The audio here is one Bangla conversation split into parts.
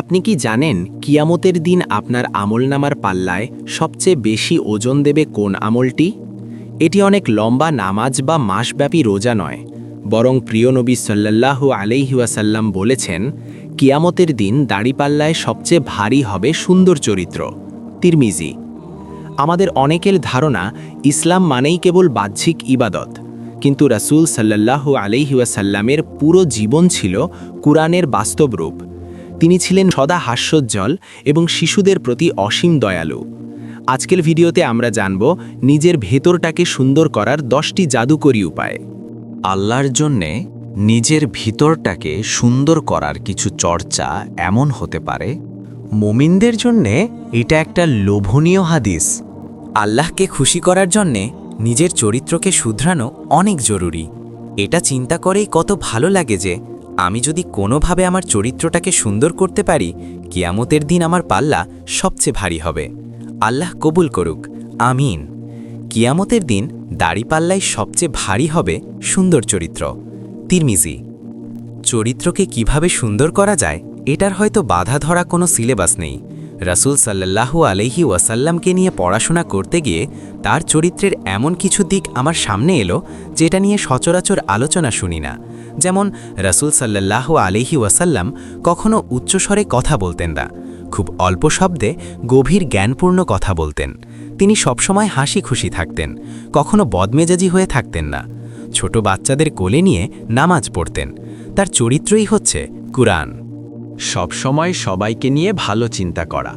আপনি কি জানেন কিয়ামতের দিন আপনার আমলনামার পাল্লায় সবচেয়ে বেশি ওজন দেবে কোন আমলটি? এটি অনেক লম্বা নামাজ বা মাসব্যাপী রোজা নয়, বরং প্রিয় নবী সাল্লাল্লাহু আলাইহিওয়াসাল্লাম বলেছেন, কিয়ামতের দিন দাড়িপাল্লায় সবচেয়ে ভারী হবে সুন্দর চরিত্র। তিরমিজি, আমাদের অনেকের ধারণা ইসলাম মানেই কেবল বাহ্যিক ইবাদত, কিন্তু রাসূল সাল্লাল্লাহু আলাইহিওয়াসাল্লামের পুরো জীবন ছিল কুরআনের বাস্তব রূপ তিনি ছিলেন সদা হাস্যোজ্জ্বল এবং শিশুদের প্রতি অসীম দয়ালু। আজকের ভিডিওতে আমরা জানব নিজের ভেতরটাকে সুন্দর করার দশটি জাদুকরী উপায়। আল্লাহর জন্যে নিজের ভিতরটাকে সুন্দর করার কিছু চর্চা এমন হতে পারে। মোমিনদের জন্যে এটা একটা লোভনীয় হাদিস। আল্লাহকে খুশি করার জন্যে নিজের চরিত্রকে শুধরানো অনেক জরুরি। এটা চিন্তা করেই কত ভালো লাগে যে আমি যদি কোনোভাবে আমার চরিত্রটাকে সুন্দর করতে পারি, কিয়ামতের দিন আমার পাল্লা সবচেয়ে ভারী হবে। আল্লাহ কবুল করুক। আমিন। কিয়ামতের দিন দাড়িপাল্লায় সবচেয়ে ভারী হবে সুন্দর চরিত্র। তিরমিজি। চরিত্রকে কীভাবে সুন্দর করা যায়, এটার হয়তো বাধা ধরা কোনো সিলেবাস নেই। রাসূল সাল্লাল্লাহু আলাইহি ওয়াসাল্লামকে নিয়ে পড়াশোনা করতে গিয়ে তার চরিত্রের এমন কিছু দিক আমার সামনে এলো, যেটা নিয়ে সচরাচর আলোচনা শুনি না। যেমন, রাসূল সাল্লাল্লাহু আলাইহি ওয়াসাল্লাম কখনো উচ্চস্বরে কথা বলতেন না। খুব অল্প শব্দে গভীর জ্ঞানপূর্ণ কথা বলতেন। তিনি সবসময় হাসি খুশি থাকতেন, কখনো বদমেজাজি হয়ে থাকতেন না। ছোট বাচ্চাদের কোলে নিয়ে নামাজ পড়তেন। তার চরিত্রই হচ্ছে কুরআন। সবসময় সবাইকে নিয়ে ভালো চিন্তা করা।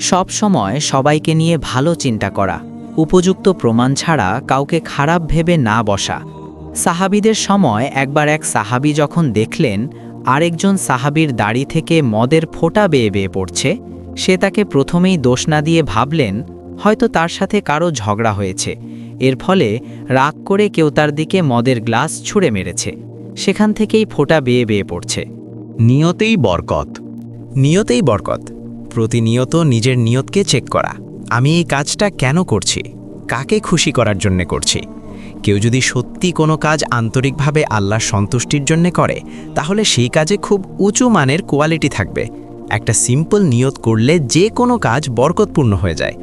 সব সময় সবাইকে নিয়ে ভালো চিন্তা করা। উপযুক্ত প্রমাণ ছাড়া কাউকে খারাপ ভেবে না বসা। সাহাবিদের সময় একবার এক সাহাবি যখন দেখলেন, আরেকজন সাহাবির দাড়ি থেকে মদের ফোঁটা বেয়ে বেয়ে পড়ছে, সে তাকে প্রথমেই দোষ না দিয়ে ভাবলেন, হয়তো তার সাথে কারও ঝগড়া হয়েছে। এর ফলে রাগ করে কেউ তার দিকে মদের গ্লাস ছুঁড়ে মেরেছে। সেখান থেকেই ফোঁটা বেয়ে বেয়ে পড়ছে। নিয়তেই বরকত। নিয়তেই বরকত। প্রতিনিয়ত নিজের নিয়তকে চেক করা। আমি এই কাজটা কেন করছি? কাকে খুশি করার জন্য করছি? কেউ যদি সত্যি কোনো কাজ আন্তরিকভাবে আল্লাহর সন্তুষ্টির জন্য করে, তাহলে সেই কাজে খুব উঁচু মানের কোয়ালিটি থাকবে। একটা সিম্পল নিয়ত করলে যে কোনো কাজ বরকতপূর্ণ হয়ে যায়।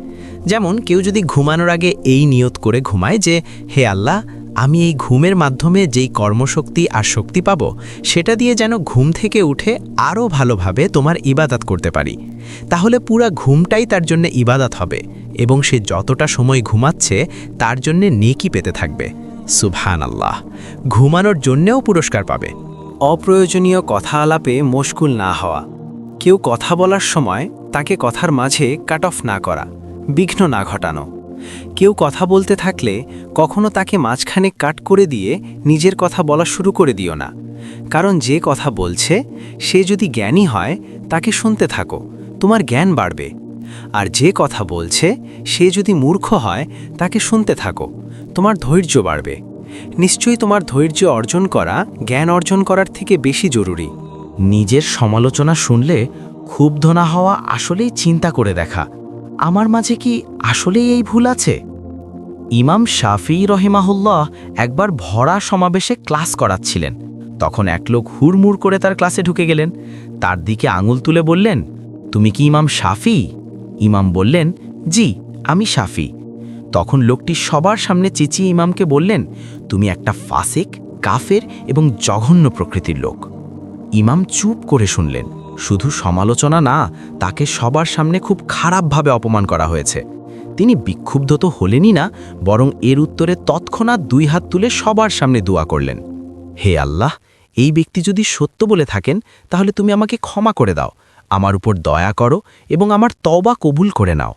যেমন কেউ যদি ঘুমানোর আগে এই নিয়ত করে ঘুমায় যে, হে আল্লাহ আমি এই ঘুমের মাধ্যমে যেই কর্মশক্তি আর শক্তি পাব, সেটা দিয়ে যেন ঘুম থেকে উঠে আরও ভালোভাবে তোমার ইবাদাত করতে পারি। তাহলে পুরা ঘুমটাই তার জন্য ইবাদাত হবে এবং সে যতটা সময় ঘুমাচ্ছে, তার জন্যে নেকি পেতে থাকবে। সুবহান আল্লাহ ঘুমানোর জন্যেও পুরস্কার পাবে। অপ্রয়োজনীয় কথা আলাপে মশগুল না হওয়া। কেউ কথা বলার সময় তাকে কথার মাঝে কাট অফ না করা, বিঘ্ন না ঘটানো। কেউ কথা বলতে থাকলে কখনো তাকে মাঝখানে কাট করে দিয়ে নিজের কথা বলা শুরু করে দিও না। কারণ যে কথা বলছে, সে যদি জ্ঞানী হয়, তাকে শুনতে থাকো, তোমার জ্ঞান বাড়বে। আর যে কথা বলছে, সে যদি মূর্খ হয়, তাকে শুনতে থাকো, তোমার ধৈর্য বাড়বে। নিশ্চয়ই তোমার ধৈর্য অর্জন করা, জ্ঞান অর্জন করার থেকে বেশি জরুরি। নিজের সমালোচনা শুনলে ক্ষুব্ধ না হওয়া আসলেই চিন্তা করে দেখা। আমার মাঝে কি আসলেই এই ভুল আছে? ইমাম শাফি রহিমাহুল্লাহ একবার ভরা সমাবেশে ক্লাস করাচ্ছিলেন। তখন এক লোক হুড়মুড় করে তার ক্লাসে ঢুকে গেলেন। তার দিকে আঙুল তুলে বললেন, তুমি কি ইমাম শাফি? ইমাম বললেন, জি, আমি শাফি। তখন লোকটি সবার সামনে চেঁচিয়ে ইমামকে বললেন, তুমি একটা ফাসিক, কাফের এবং জঘন্য প্রকৃতির লোক। ইমাম চুপ করে শুনলেন। শুধু সমালোচনা না, তাকে সবার সামনে খুব খারাপভাবে অপমান করা হয়েছে। তিনি বিক্ষুব্ধ তো হলেনই না, বরং এর উত্তরে তৎক্ষণাৎ দুই হাত তুলে সবার সামনে দোয়া করলেন। হে আল্লাহ, এই ব্যক্তি যদি সত্য বলে থাকেন, তাহলে তুমি আমাকে ক্ষমা করে দাও, আমার উপর দয়া করো এবং আমার তওবা কবুল করে নাও।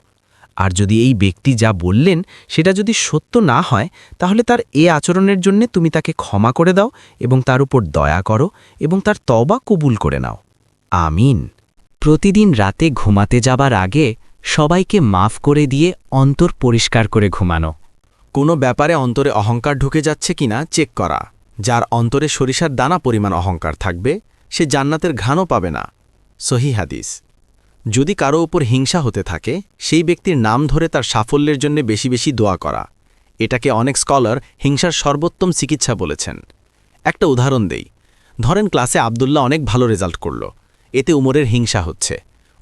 আর যদি এই ব্যক্তি যা বললেন, সেটা যদি সত্য না হয়, তাহলে তার এ আচরণের জন্য তুমি তাকে ক্ষমা করে দাও এবং তার উপর দয়া করো এবং তার তওবা কবুল করে নাও। আমিন। প্রতিদিন রাতে ঘুমাতে যাবার আগে সবাইকে মাফ করে দিয়ে অন্তর পরিষ্কার করে ঘুমানো। কোনো ব্যাপারে অন্তরে অহংকার ঢুকে যাচ্ছে কিনা চেক করা। যার অন্তরে সরিষার দানা পরিমাণ অহংকার থাকবে, সে জান্নাতের ঘানও পাবে না। সহি হাদিস। যদি কারও উপর হিংসা হতে থাকে, সেই ব্যক্তির নাম ধরে তার সাফল্যের জন্য বেশি বেশি দোয়া করা। এটাকে অনেক স্কলার হিংসার সর্বোত্তম চিকিৎসা বলেছেন। একটা উদাহরণ দেই। ধরেন ক্লাসে আবদুল্লাহ অনেক ভালো রেজাল্ট করল। এতে উমরের হিংসা হচ্ছে।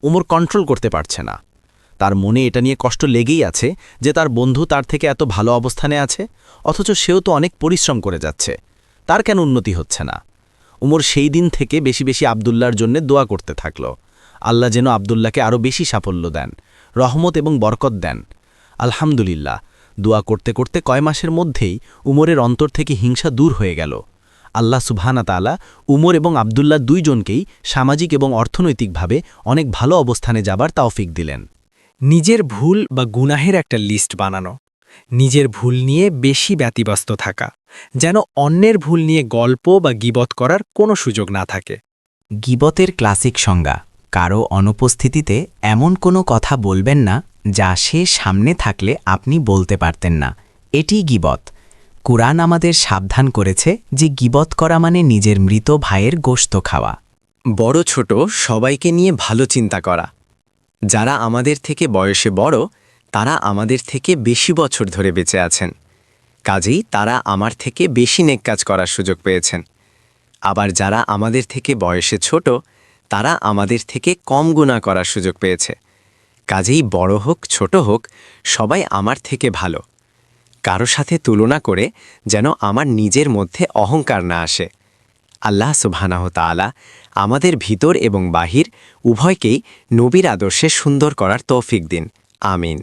উমর কন্ট্রোল করতে পারছে না। তার মনে এটা নিয়ে কষ্ট লেগেই আছে যে তার বন্ধু তার থেকে এত ভালো অবস্থানে আছে, অথচ সেও তো অনেক পরিশ্রম করে যাচ্ছে। তার কেন উন্নতি হচ্ছে না? উমর সেই দিন থেকে বেশি বেশি আবদুল্লার জন্য দোয়া করতে থাকল। আল্লাহ যেন আবদুল্লাহকে আরও বেশি সাফল্য দেন, রহমত এবং বরকত দেন। আলহামদুলিল্লাহ, দোয়া করতে করতে কয় মাসের মধ্যেই উমরের অন্তর থেকে হিংসা দূর হয়ে গেল। আল্লাহ সুবহানা তালা উমর এবং আবদুল্লাহ দুইজনকেই সামাজিক এবং অর্থনৈতিকভাবে অনেক ভালো অবস্থানে যাবার তাওফিক দিলেন। নিজের ভুল বা গুনাহের একটা লিস্ট বানানো। নিজের ভুল নিয়ে বেশি ব্যতিব্যস্ত থাকা। যেন অন্যের ভুল নিয়ে গল্প বা গিবত করার কোনো সুযোগ না থাকে। গিবতের ক্লাসিক সংজ্ঞা, কারও অনুপস্থিতিতে এমন কোনো কথা বলবেন না যা সে সামনে থাকলে আপনি বলতে পারতেন না। এটি গিবত। কুরআন আমাদের সাবধান করেছে যে গিবত করা মানে নিজের মৃত ভাইয়ের গোশত খাওয়া। বড় ছোট সবাইকে নিয়ে ভালো চিন্তা করা। যারা আমাদের থেকে বয়সে বড়, তারা আমাদের থেকে বেশি বছর ধরে বেঁচে আছেন। কাজেই তারা আমার থেকে বেশি নেক কাজ করার সুযোগ পেয়েছেন। আবার যারা আমাদের থেকে বয়সে ছোট, তারা আমাদের থেকে কম গুণা করার সুযোগ পেয়েছে। কাজেই বড় হোক, ছোট হোক, সবাই আমার থেকে ভালো। কারও সাথে তুলনা করে যেন আমার নিজের মধ্যে অহংকার না আসে। আল্লাহ সুবহানাহ তাআলা আমাদের ভিতর এবং বাহির উভয়কেই নবীর আদর্শে সুন্দর করার তৌফিক দিন। আমিন।